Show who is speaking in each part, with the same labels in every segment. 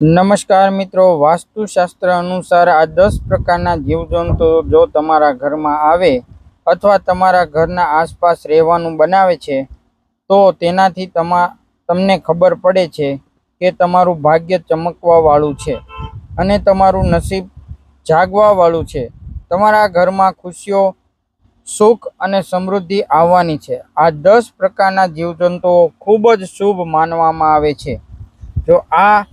Speaker 1: નમસ્કાર મિત્રો, વાસ્તુશાસ્ત્ર અનુસાર આ દસ પ્રકારના જીવજંતુઓ જો તમારા ઘરમાં આવે અથવા તમારા ઘરના આસપાસ રહેવાનું બનાવે છે, તો તેનાથી તમા, તમને ખબર પડે છે કે તમારું ભાગ્ય ચમકવાવાળું છે અને તમારું નસીબ જાગવાવાળું છે. તમારા ઘરમાં ખુશીઓ, સુખ અને સમૃદ્ધિ આવવાની છે. આ દસ પ્રકારના જીવજંતુઓ ખૂબ જ શુભ માનવામાં આવે છે. જો આ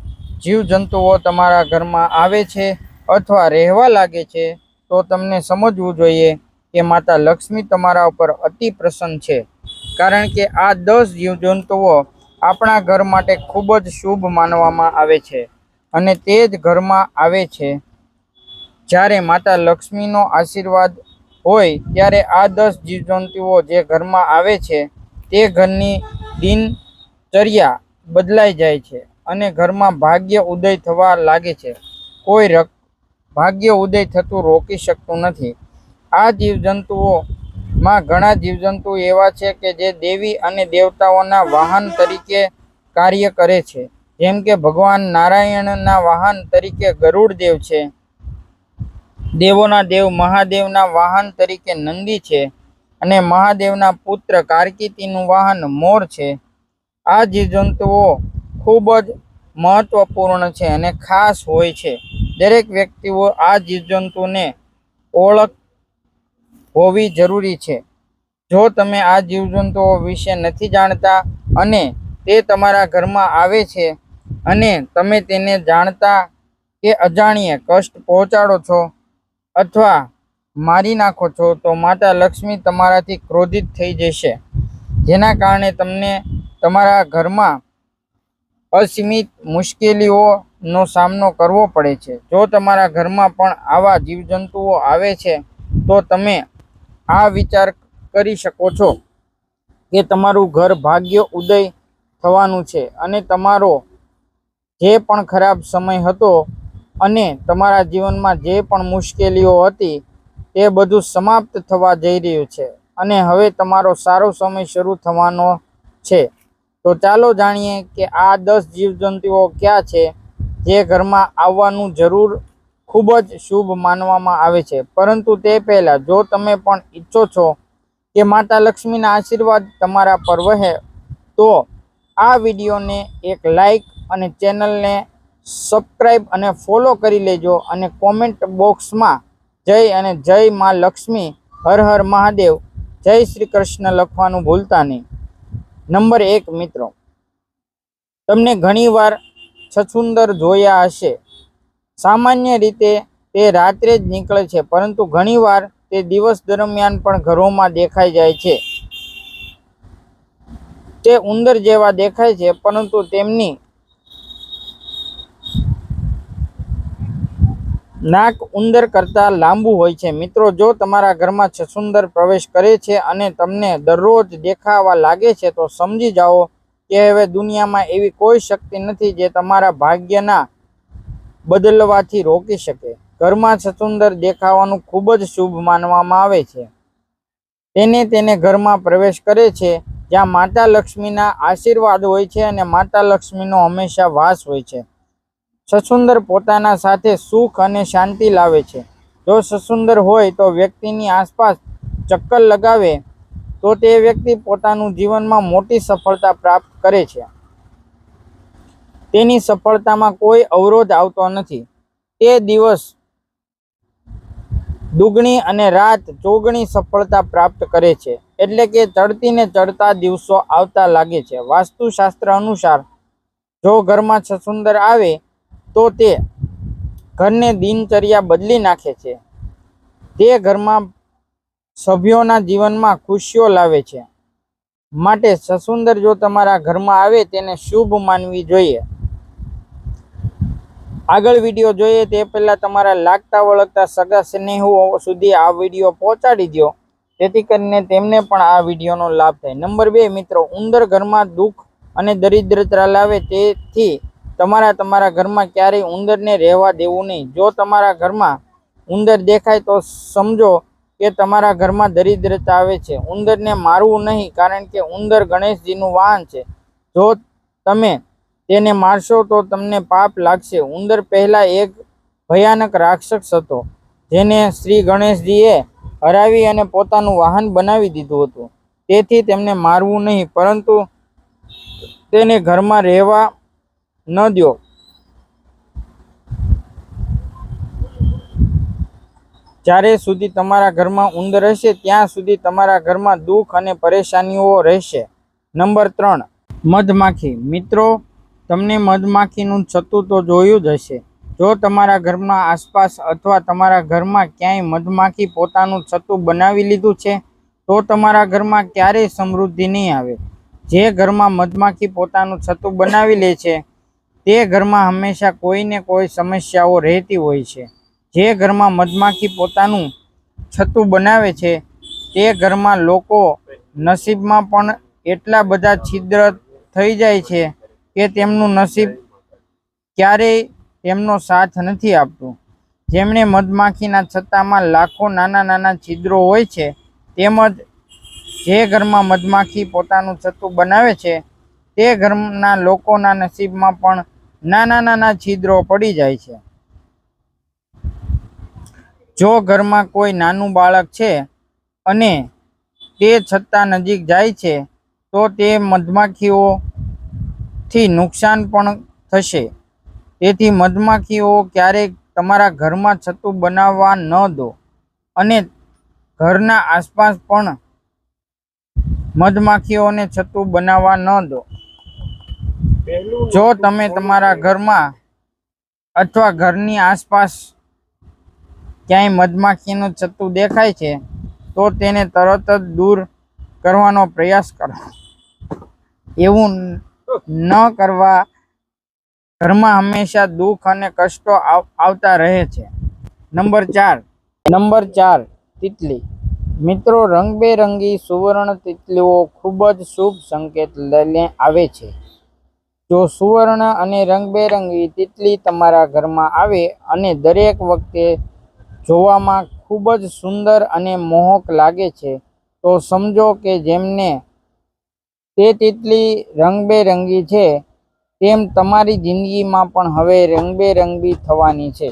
Speaker 1: જીવજંતુઓ તમારા ઘરમાં આવે છે અથવા રહેવા લાગે છે, તો તમને સમજવું જોઈએ કે માતા લક્ષ્મી તમારા ઉપર અતિ પ્રસન્ન છે. કારણ કે આ દસ જીવજંતુઓ આપણા ઘર માટે ખૂબ જ શુભ માનવામાં આવે છે અને તે જ ઘરમાં આવે છે. જ્યારે માતા લક્ષ્મીનો આશીર્વાદ હોય ત્યારે આ દસ જીવજંતુઓ જે ઘરમાં આવે છે, તે ઘરની દિનચર્યા બદલાઈ જાય છે. અને ઘરમાં ભાગ્ય ઉદય થવા લાગે છે. કોઈ રક, ભાગ્ય ઉદય થતું રોકી શકતું નથી. આ જીવજંતુઓમાં ઘણા જીવજંતુ એવા છે કે જે દેવી અને દેવતાઓના વાહન તરીકે કાર્ય કરે છે. જેમ કે ભગવાન નારાયણના વાહન તરીકે ગરુડ દેવ છે. દેવોના દેવ મહાદેવના વાહન તરીકે નંદી છે. અને મહાદેવના પુત્ર કાર્તિકીનું વાહન મોર છે. આ જીવજંતુઓ ખૂબ જ મહત્વપૂર્ણ છે અને ખાસ હોય છે. દરેક વ્યક્તિઓ આ જીવજંતુને ઓળખ હોવી જરૂરી છે. જો તમે આ જીવજંતુઓ વિશે નથી જાણતા અને તે તમારા ઘરમાં આવે છે અને તમે તેને જાણતા કે અજાણીએ કષ્ટ પહોંચાડો છો અથવા મારી નાખો છો, તો માતા લક્ષ્મી તમારાથી ક્રોધિત થઈ જશે. જેના કારણે તમને તમારા ઘરમાં અસીમિત મુશ્કેલીઓનો સામનો કરવો પડે છે. જો તમારા ઘરમાં પણ આવા જીવજંતુઓ આવે છે, તો તમે આ વિચાર કરી શકો છો કે તમારું ઘર ભાગ્ય ઉદય થવાનું છે અને તમારો જે પણ ખરાબ સમય હતો અને તમારા જીવનમાં જે પણ મુશ્કેલીઓ હતી તે બધું સમાપ્ત થવા જઈ રહ્યું છે અને હવે તમારો સારો સમય શરૂ થવાનો છે. તો ચાલો જાણીએ કે આ દસ જીવજંતુઓ ક્યાં છે, જે ઘરમાં આવવાનું જરૂર ખૂબ જ શુભ માનવામાં આવે છે. પરંતુ તે પહેલાં, જો તમે પણ ઈચ્છો છો કે માતા લક્ષ્મીના આશીર્વાદ તમારા પર વહે, તો આ વિડીયોને એક લાઈક અને ચેનલને સબસ્ક્રાઈબ અને ફોલો કરી લેજો અને કોમેન્ટ બોક્સમાં જય અને જય માં લક્ષ્મી, હર હર મહાદેવ, જય શ્રી કૃષ્ણ લખવાનું ભૂલતા નહીં. નંબર એક મિત્રો, તમને ઘણીવાર છછુંદર જોયા હશે. સામાન્ય રીતે તે રાત્રે જ નીકળે છે, પરંતુ ઘણીવાર તે દિવસ દરમિયાન પણ ઘરોમાં દેખાઈ જાય છે. તે ઉંદર જેવા દેખાય છે, પરંતુ તેમની નાક ઉંદર કરતાં લાંબુ હોય છે. મિત્રો, જો તમારા ઘરમાં છસુંદર પ્રવેશ કરે છે અને તમને દરરોજ દેખાવા લાગે છે, તો સમજી જાઓ કે હવે દુનિયામાં એવી કોઈ શક્તિ નથી જે તમારા ભાગ્યના બદલવાથી રોકી શકે. ઘરમાં છસુંદર દેખાવાનું ખૂબ જ શુભ માનવામાં આવે છે. તેને તેને ઘરમાં પ્રવેશ કરે છે, જ્યાં માતા લક્ષ્મીના આશીર્વાદ હોય છે અને માતા લક્ષ્મીનો હંમેશા વાસ હોય છે. સસુંદર પોતાના સાથે સુખ અને શાંતિ લાવે છે. જો સસુંદર હોય તો વ્યક્તિની આસપાસ ચક્કર લગાવે, તો તે વ્યક્તિ પોતાનું જીવનમાં મોટી સફળતા પ્રાપ્ત કરે છે. તેની સફળતામાં કોઈ અવરોધ આવતો નથી. તે દિવસ દુગણી અને રાત ચોગણી સફળતા પ્રાપ્ત કરે છે. એટલે કે ચડતીને ચડતા દિવસો આવતા લાગે છે. વાસ્તુશાસ્ત્ર અનુસાર, જો ઘરમાં સસુંદર આવે તો તે ઘરને દિનચર્યા બદલી નાખે છે. તે ઘરમાં સભ્યોના જીવનમાં ખુશીઓ લાવે છે. માટે સસુંદર જો તમારા ઘરમાં આવે તેને શુભ માનવી જોઈએ. આગળ વીડિયો જોઈએ તે પહેલાં તમારા લાગતા વળગતા સગા સ્નેહો સુધી આ વીડિયો પહોંચાડી દો જેથી કરીને તેમને પણ આ વિડીયોનો લાભ થાય. નંબર બે, મિત્રો, ઉંદર ઘરમાં દુઃખ અને દરિદ્રતા લાવે તેથી તમારા તમારા ઘરમાં ક્યારેય ઉંદરને રહેવા દેવું નહીં. જો તમારા ઘરમાં ઉંદર દેખાય તો સમજો કે તમારા ઘરમાં દરિદ્રતા આવે છે. ઉંદરને મારવું નહીં કારણ કે ઉંદર ગણેશજીનું વાહન છે. જો તમે તેને મારશો તો તમને પાપ લાગશે. ઉંદર પહેલાં એક ભયાનક રાક્ષસ હતો, જેને શ્રી ગણેશજીએ હરાવી અને પોતાનું વાહન બનાવી દીધું હતું. તેથી તેમને મારવું નહીં, પરંતુ તેને ઘરમાં રહેવા ન દો જ્યારે સુધી તમારા ઘરમાં ઉંદર હશે ત્યાં સુધી તમારા ઘરમાં દુઃખ અને પરેશાનીઓ રહેશે. નંબર ત્રણ, મધમાખી. મિત્રો, તમને મધમાખીનું છતું તો જોયું જ હશે. જો તમારા ઘરમાં આસપાસ અથવા તમારા ઘરમાં ક્યાંય મધમાખી પોતાનું છતું બનાવી લીધું છે, તો તમારા ઘરમાં ક્યારેય સમૃદ્ધિ નહીં આવે. જે ઘરમાં મધમાખી પોતાનું છતું બનાવી લે છે તે ઘરમાં હંમેશા કોઈને કોઈ સમસ્યાઓ રહેતી હોય છે. જે ઘરમાં મધમાખી પોતાનું છતું બનાવે છે, તે ઘરમાં લોકો નસીબમાં પણ એટલા બધા છિદ્ર થઈ જાય છે કે તેમનું નસીબ ક્યારેય તેમનો સાથ નથી આપતું. જેમણે મધમાખીના છત્તામાં લાખો નાના નાના છિદ્રો હોય છે, તેમજ જે ઘરમાં મધમાખી પોતાનું છતું બનાવે છે, તે ઘરના લોકોના નસીબમાં પણ નાના નાના છિદ્રો પડી જાય છે. જો ઘરમાં કોઈ નાનું બાળક છે અને તે છત્તા નજીક જાય છે, તો તે મધમાખીઓથી નુકસાન પણ થશે. તેથી મધમાખીઓ ક્યારેક તમારા ઘરમાં છતું બનાવવા ન દો અને ઘરના આસપાસ પણ મધમાખીઓને છતું બનાવવા ન દો. જો તમે તમારા ઘરમાં અથવા ઘરની આસપાસ ક્યાંય મધમાખીનું છતું દેખાય છે તો તેને તરત જ દૂર કરવાનો પ્રયાસ કરો. એવું ન કરવા ઘરમાં હંમેશા દુઃખ અને કષ્ટો આવતા રહે છે. નંબર ચાર. નંબર ચાર તિતલી. મિત્રો રંગબેરંગી સુવર્ણ તિતલીઓ ખૂબ જ શુભ સંકેત લઈને આવે છે. જો સુવર્ણ અને રંગબેરંગી તિતલી તમારા ઘરમાં આવે અને દરેક વખતે જોવામાં ખૂબ જ સુંદર અને મોહક લાગે છે, તો સમજો કે જેમને તે તિતલી રંગબેરંગી છે, તેમ તમારી જિંદગીમાં પણ હવે રંગબેરંગી થવાની છે.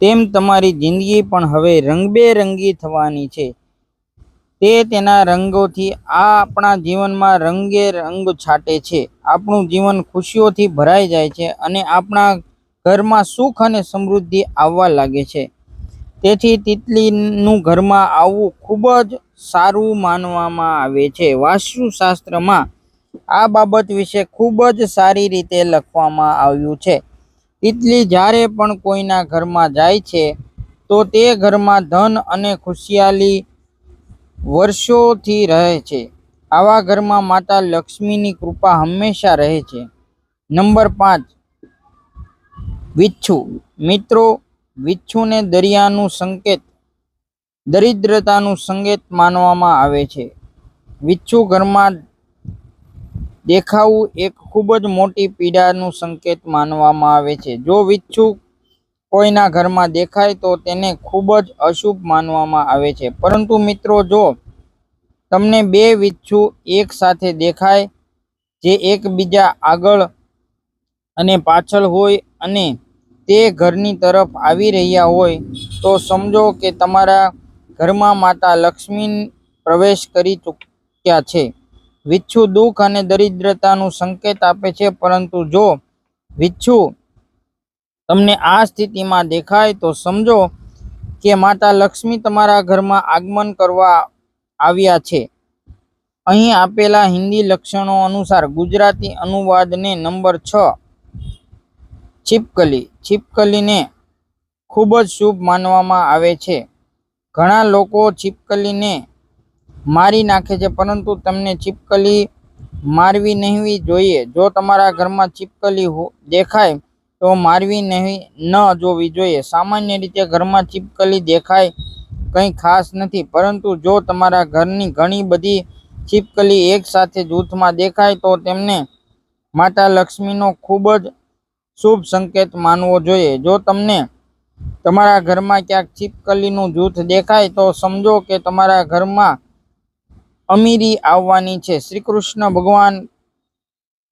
Speaker 1: તેમ તમારી જિંદગી પણ હવે રંગબેરંગી થવાની છે. તે તેના રંગોથી આ આપણા જીવનમાં રંગે રંગ છાંટે છે. આપણું જીવન ખુશીઓથી ભરાઈ જાય છે અને આપણા ઘરમાં સુખ અને સમૃદ્ધિ આવવા લાગે છે. તેથી તિતલીનું ઘરમાં આવવું ખૂબ જ સારું માનવામાં આવે છે. વાસ્તુશાસ્ત્રમાં આ બાબત વિશે ખૂબ જ સારી રીતે લખવામાં આવ્યું છે. તિતલી જ્યારે પણ કોઈના ઘરમાં જાય છે, તો તે ઘરમાં ધન અને ખુશિયાલી વર્ષોથી રહે છે. આવા ઘરમાં માતા લક્ષ્મીની કૃપા હંમેશા રહે છે. નંબર પાંચ. વિચ્છુ. મિત્રો, વિચ્છુને દરિયાનું સંકેત, દરિદ્રતાનું સંકેત માનવામાં આવે છે. વિચ્છુ ઘરમાં દેખાવું એક ખૂબ જ મોટી પીડાનું સંકેત માનવામાં આવે છે. જો વિચ્છુ કોઈના ઘરમાં દેખાય તો તેને ખૂબ જ અશુભ માનવામાં આવે છે. પરંતુ મિત્રો જો તમને બે વિચ્છુ એક સાથે દેખાય, જે એકબીજા આગળ અને પાછળ હોય અને તે ઘરની તરફ આવી રહ્યા હોય, તો સમજો કે તમારા ઘરમાં માતા લક્ષ્મી પ્રવેશ કરી ચૂક્યા છે. વિચ્છુ દુઃખ અને દરિદ્રતાનું સંકેત આપે છે, પરંતુ જો વિચ્છુ તમને આ સ્થિતિમાં દેખાય તો સમજો કે માતા લક્ષ્મી તમારા ઘરમાં આગમન કરવા આવ્યા છે. અહીં આપેલા હિન્દી લક્ષણો અનુસાર ગુજરાતી અનુવાદને નંબર છ, છીપકલી. છીપકલીને ખૂબ જ શુભ માનવામાં આવે છે. ઘણા લોકો છીપકલીને મારી નાખે છે, પરંતુ તમને છીપકલી મારવી નહીં જોઈએ. જો તમારા ઘરમાં છીપકલી દેખાય તો મારવી નહીં, ન જોવી જોઈએ. સામાન્ય રીતે ઘરમાં છીપકલી દેખાય કંઈ ખાસ નથી, પરંતુ જો તમારા ઘરની ઘણી બધી છીપકલી એકસાથે જૂથમાં દેખાય, તો તેમને માતા લક્ષ્મીનો ખૂબ જ શુભ સંકેત માનવો જોઈએ. જો તમને તમારા ઘરમાં ક્યાંક છીપકલીનું જૂથ દેખાય, તો સમજો કે તમારા ઘરમાં અમીરી આવવાની છે. શ્રી કૃષ્ણ ભગવાન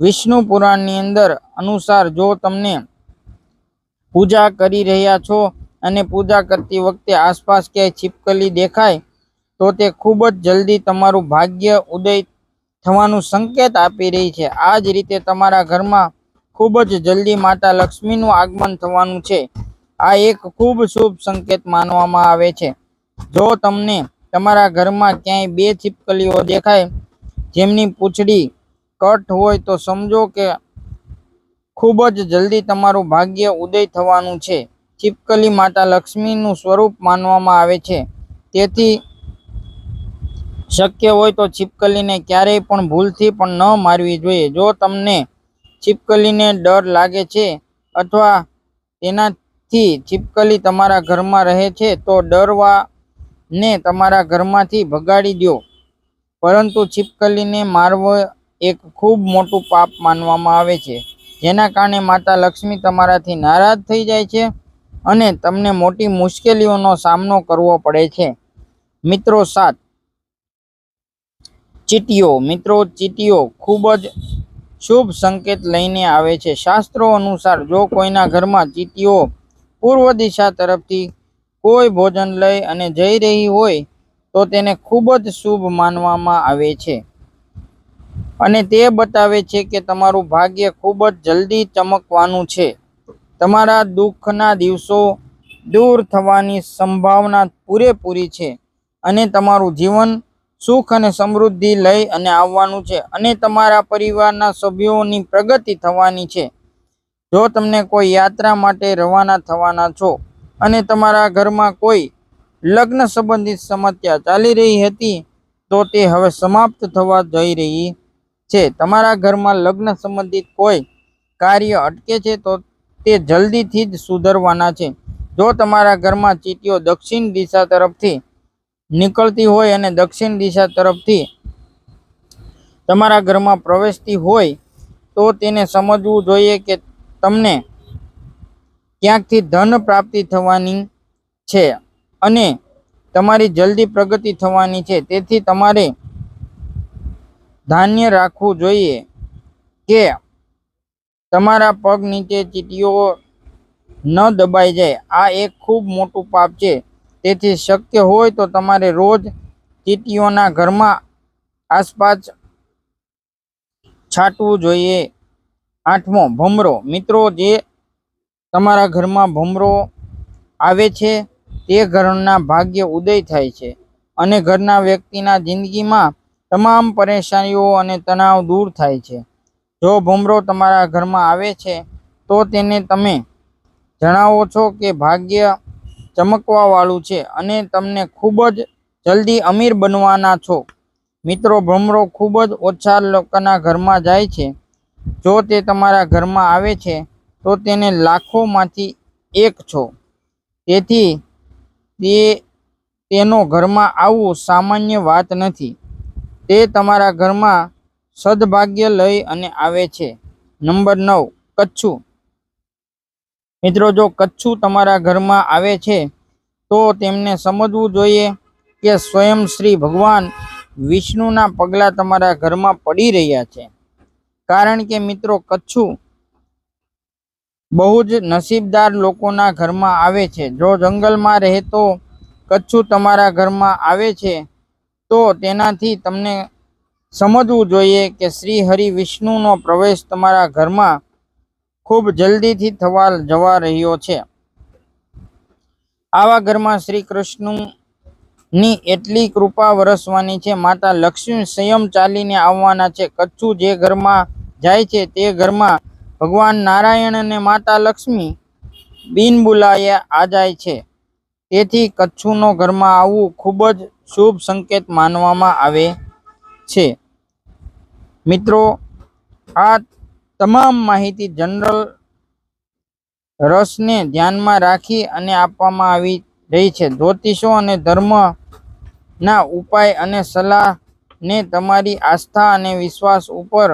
Speaker 1: વિષ્ણુ પુરાણની અંદર અનુસાર જો તમને પૂજા કરી રહ્યા છો અને પૂજા કરતી વખતે આસપાસ ક્યાંય છીપકલી દેખાય, તો તે ખૂબ જ જલ્દી તમારું ભાગ્ય ઉદય થવાનું સંકેત આપી રહી છે. આ જ રીતે તમારા ઘરમાં ખૂબ જ જલ્દી માતા લક્ષ્મીનું આગમન થવાનું છે. આ એક ખૂબ શુભ સંકેત માનવામાં આવે છે. જો તમને તમારા ઘરમાં ક્યાંય બે છીપકલીઓ દેખાય, જેમની પૂંછડી કટ હોય, તો સમજો કે ખૂબ જ જલ્દી તમારું ભાગ્ય ઉદય થવાનું છે. છીપકલી માતા લક્ષ્મીનું સ્વરૂપ માનવામાં આવે છે. તેથી શક્ય હોય તો છીપકલીને ક્યારેય પણ ભૂલથી પણ ન મારવી જોઈએ. જો તમને છીપકલીને ડર લાગે છે અથવા તેનાથી છીપકલી તમારા ઘરમાં રહે છે, તો ડરવાને તમારા ઘરમાંથી ભગાડી દો. પરંતુ છીપકલીને મારવો એક ખૂબ મોટું પાપ માનવામાં આવે છે. જેના કારણે માતા લક્ષ્મી તમારાથી નારાજ થઈ જાય છે અને તમને મોટી મુશ્કેલીઓનો સામનો કરવો પડે છે. મિત્રો સાત. ચીટીઓ. મિત્રો, ચીટીઓ ખૂબ જ શુભ સંકેત લઈને આવે છે. શાસ્ત્રો અનુસાર જો કોઈના ઘરમાં ચીટીઓ પૂર્વ દિશા તરફથી કોઈ ભોજન લઈ અને જઈ રહી હોય તો તેને ખૂબ જ શુભ માનવામાં આવે છે. અને તે બતાવે છે કે તમારું ભાગ્ય ખૂબ જ જલ્દી ચમકવાનું છે. તમારા દુઃખના દિવસો દૂર થવાની સંભાવના પૂરેપૂરી છે અને તમારું જીવન સુખ અને સમૃદ્ધિ લઈ અને આવવાનું છે અને તમારા પરિવારના સભ્યોની પ્રગતિ થવાની છે. જો તમને કોઈ યાત્રા માટે રવાના થવાના છો અને તમારા ઘરમાં કોઈ લગ્ન સંબંધિત સમસ્યા ચાલી રહી હતી, તો તે હવે સમાપ્ત થવા જઈ રહી છે. તમારા ઘરમાં લગ્ન સંબંધિત કોઈ કાર્ય અટકે છે તો તે જલ્દીથી જ સુધરવાના છે. જો તમારા ઘરમાં ચીટીઓ દક્ષિણ દિશા તરફથી નીકળતી હોય અને દક્ષિણ દિશા તરફથી તમારા ઘરમાં પ્રવેશતી હોય તો તેને સમજવું જોઈએ કે તમને ક્યાંકથી ધન પ્રાપ્તિ થવાની છે અને તમારી જલ્દી પ્રગતિ થવાની છે. તેથી તમારે ધાન્ય રાખવું જોઈએ કે તમારા પગ નીચે ચીટીઓ ન દબાઈ જાય. આ એક ખૂબ મોટું પાપ છે. તેથી શક્ય હોય તો તમારે રોજ ચીટીઓના ઘરમાં આસપાસ છાંટવું જોઈએ. આઠમો, ભમરો. મિત્રો, જે તમારા ઘરમાં ભમરો આવે છે, તે ઘરના ભાગ્ય ઉદય થાય છે અને ઘરના વ્યક્તિના જિંદગીમાં તમામ પરેશાનીઓ અને તણાવ દૂર થાય છે. જો ભૂમરો તમારા ઘરમાં આવે છે, તો તેને તમે જણાવો છો કે ભાગ્ય ચમકવા વાળું છે અને તમને ખૂબ જ જલ્દી અમીર બનવાના છો. મિત્રો, ભમરો ખૂબ જ ઓછા લોકોના ઘરમાં જાય છે. જો તે તમારા ઘરમાં આવે છે, તો તેને લાખોમાંથી એક છો. તેથી તે તેનો ઘરમાં આવવું સામાન્ય વાત નથી. તે તમારા ઘરમાં સદભાગ્ય લઈ અને આવે છે. નંબર નવ, કચ્છું. મિત્રો, જો કચ્છું તમારા ઘરમાં આવે છે, તો તેમને સમજવું જોઈએ કે સ્વયં શ્રી ભગવાન વિષ્ણુના પગલાં તમારા ઘરમાં પડી રહ્યા છે. કારણ કે મિત્રો, કચ્છું બહુ જ નસીબદાર લોકોના ઘરમાં આવે છે. જો જંગલમાં રહેતો કચ્છું તમારા ઘરમાં આવે છે તો તેનાથી તમને સમજવું જોઈએ કે શ્રી હરિ વિષ્ણુનો પ્રવેશ તમારા ઘરમાં ખૂબ જલ્દીથી થવા જવા રહ્યો છે. આવા ઘરમાં શ્રી કૃષ્ણની એટલી કૃપા વરસવાની છે, માતા લક્ષ્મી સંયમ ચાલીને આવવાના છે. કચ્છું જે ઘરમાં જાય છે તે ઘરમાં ભગવાન નારાયણ અને માતા લક્ષ્મી બિન બોલાયા આ જાય છે. તેથી કચ્છુનો ઘરમાં આવવું ખૂબ જ શુભ સંકેત માનવામાં આવે છે. મિત્રો, આ તમામ માહિતી જનરલ રસને ધ્યાનમાં રાખી અને આપવામાં આવી રહી છે. જ્યોતિષો અને ધર્મના ઉપાય અને સલાહને તમારી આસ્થા અને વિશ્વાસ ઉપર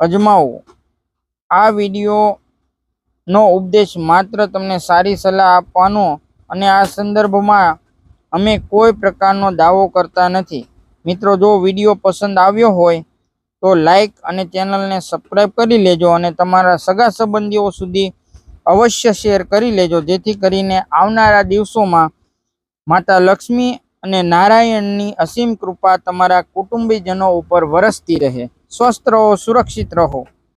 Speaker 1: અજમાવો. આ વિડીયોનો ઉપદેશ માત્ર તમને સારી સલાહ આપવાનો અને આ સંદર્ભમાં અમે કોઈ પ્રકારનો દાવો કરતા નથી. મિત્રો, જો વીડિયો પસંદ આવ્યો હોય તો લાઈક અને ચેનલને સબસ્ક્રાઈબ કરી લેજો અને તમારા સગા સંબંધીઓ સુધી અવશ્ય શેર કરી લેજો. જેથી કરીને આવનારા દિવસોમાં માતા લક્ષ્મી અને નારાયણની અસીમ કૃપા તમારા કુટુંબીજનો ઉપર વરસતી રહે. સ્વસ્થ રહો, સુરક્ષિત રહો.